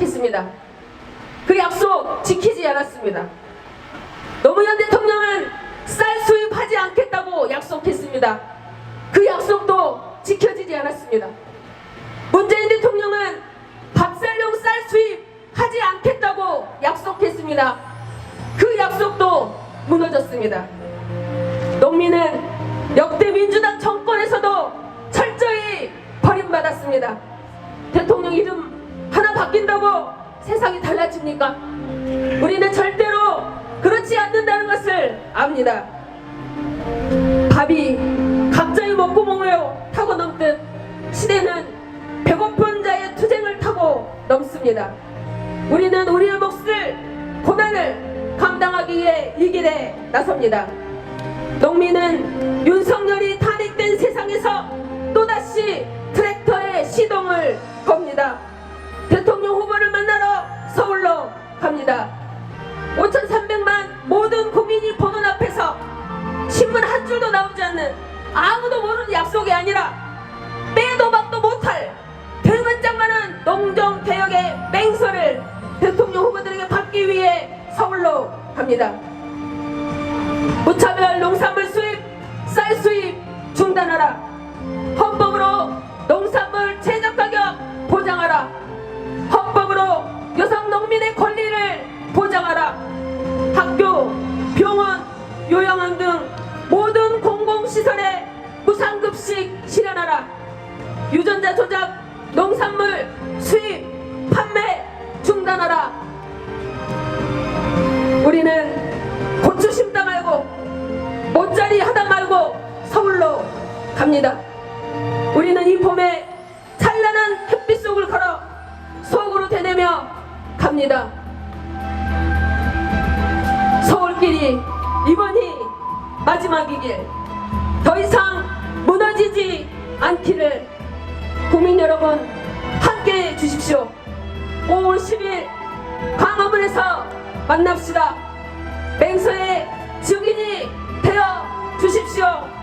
약속했습니다. 그 약속 지키지 않았습니다. 노무현 대통령은 쌀 수입하지 않겠다고 약속했습니다. 그 약속도 지켜지지 않았습니다. 문재인 대통령은 밥살용 쌀 수입하지 않겠다고 약속했습니다. 그 약속도 무너졌습니다. 농민은 역대 민주당 정 바뀐다고 세상이 달라집니까? 우리는 절대로 그렇지 않는다는 것을 압니다. 밥이 갑자기 먹구멍을 타고 넘듯 시대는 배고픈 자의 투쟁을 타고 넘습니다. 우리는 우리의 몫을 고난을 감당하기 위해 이 길에 나섭니다. 농민은 윤석열이 탄핵된 세상에서 또다시 트랙터의 시동을 겁니다. 서울로 갑니다. 5,300만 모든 국민이 보는 앞에서 신문 한 줄도 나오지 않는 아무도 모르는 약속이 아니라 빼도 박도 못할 대문짝만한 농정 개혁의 맹서를 대통령 후보들에게 받기 위해 서울로 갑니다. 무차별 농산 공공시설에 무상급식 실현하라. 유전자 조작, 농산물 수입, 판매 중단하라. 우리는 고추 심다 말고 모짜리 하다 말고 서울로 갑니다. 우리는 이 봄에 찬란한 햇빛 속을 걸어 속으로 되내며 갑니다. 서울길이 이번이 마지막이길 더 이상 무너지지 않기를 국민 여러분 함께 해 주십시오. 5월 10일 광화문에서 만납시다. 맹서의 증인이 되어 주십시오.